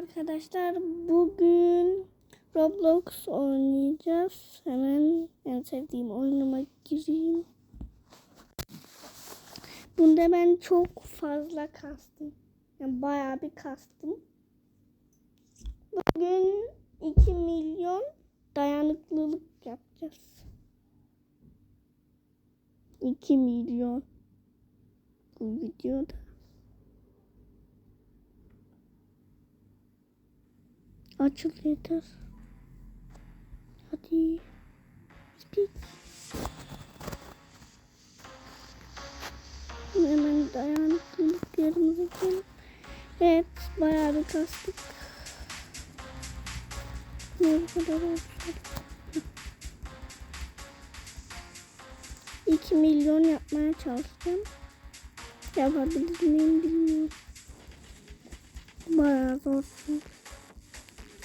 arkadaşlar. Bugün Roblox oynayacağız. Hemen en sevdiğim oyunuma gireyim. Bunda ben çok fazla kastım. Yani bayağı bir kastım. Bugün 2 milyon dayanıklılık yapacağız. 2 milyon bu videoda. Açıl yeter. Hadi. Speak. Hemen dayanıklılıklarımızı gidelim. Evet bayağı bir kastık. Ne kadar oldu? 2 milyon yapmaya çalışacağım. Yapabilir miyim bilmiyorum. Bayağı zor çünkü.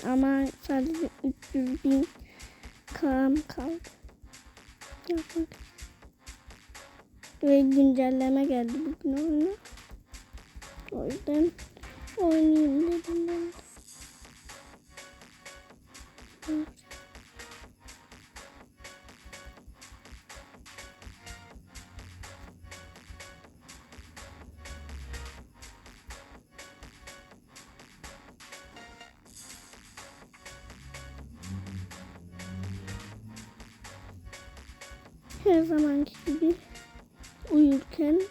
Ama sadece 300 bin kam kaldı. Yapmak. Ve güncelleme geldi bugün oyuna. O yüzden oynayayım dedim Her zamanki gibi uyurken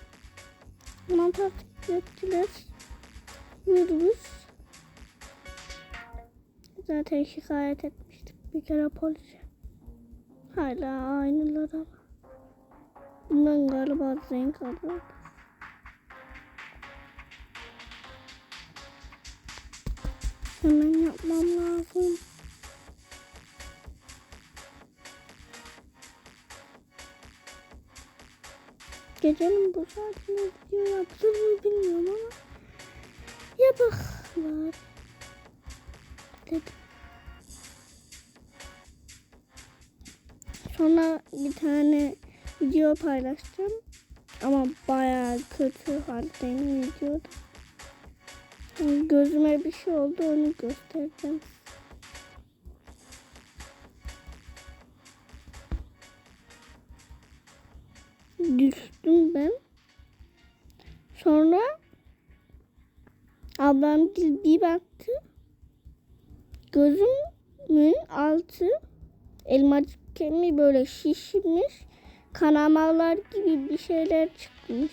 takip ettiler. Virüs. Zaten şikayet etmiştik bir kere polise. Hala aynılar ama. Bundan galiba renk alıyor. Hemen yapmam lazım. Gecenin bu saatinde video yaptım mı bilmiyorum ama yapaklar dedim. Sonra bir tane video paylaşacağım ama bayağı kötü haldeyim videoda. Yani Gözüme bir şey oldu onu göstereceğim. Düştüm ben. Sonra ablam bir baktı. Gözümün altı elmacık kemiği böyle şişmiş. Kanamalar gibi bir şeyler çıkmış.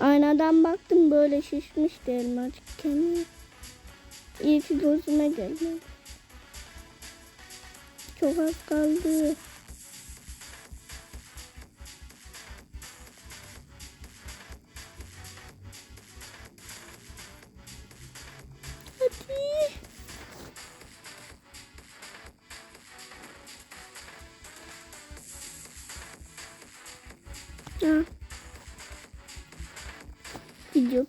Aynadan baktım böyle şişmişti elmacık kemiği. İyi ki gözüme gelmedi. Çok az kaldı. Идет.